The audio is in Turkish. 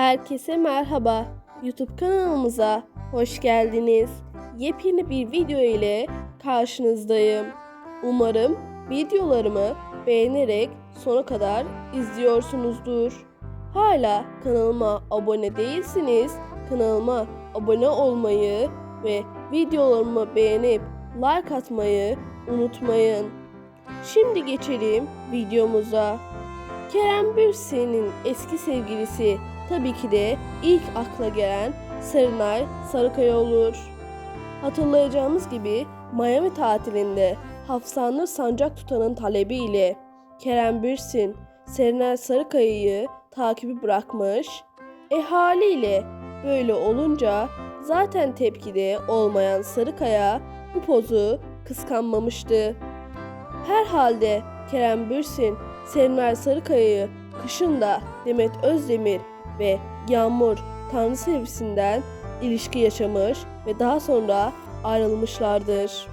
Herkese merhaba. YouTube kanalımıza hoş geldiniz. Yepyeni bir video ile karşınızdayım. Umarım videolarımı beğenerek sona kadar izliyorsunuzdur. Hala kanalıma abone değilsiniz. Kanalıma abone olmayı ve videolarımı beğenip like atmayı unutmayın. Şimdi geçelim videomuza. Kerem Bürsin'in eski sevgilisi tabii ki de ilk akla gelen Serenay Sarıkaya olur. Hatırlayacağımız gibi Miami tatilinde Hafsanur sancak tutanın talebiyle Kerem Bürsin Serenay Sarıkaya'yı takibi bırakmış. E haliyle böyle olunca zaten tepkide olmayan Sarıkaya bu pozu kıskanmamıştı. Herhalde Kerem Bürsin, Serenay Sarıkaya'yı kışında Demet Özdemir ve Yağmur Tanrı sevgisinden ilişki yaşamış ve daha sonra ayrılmışlardır.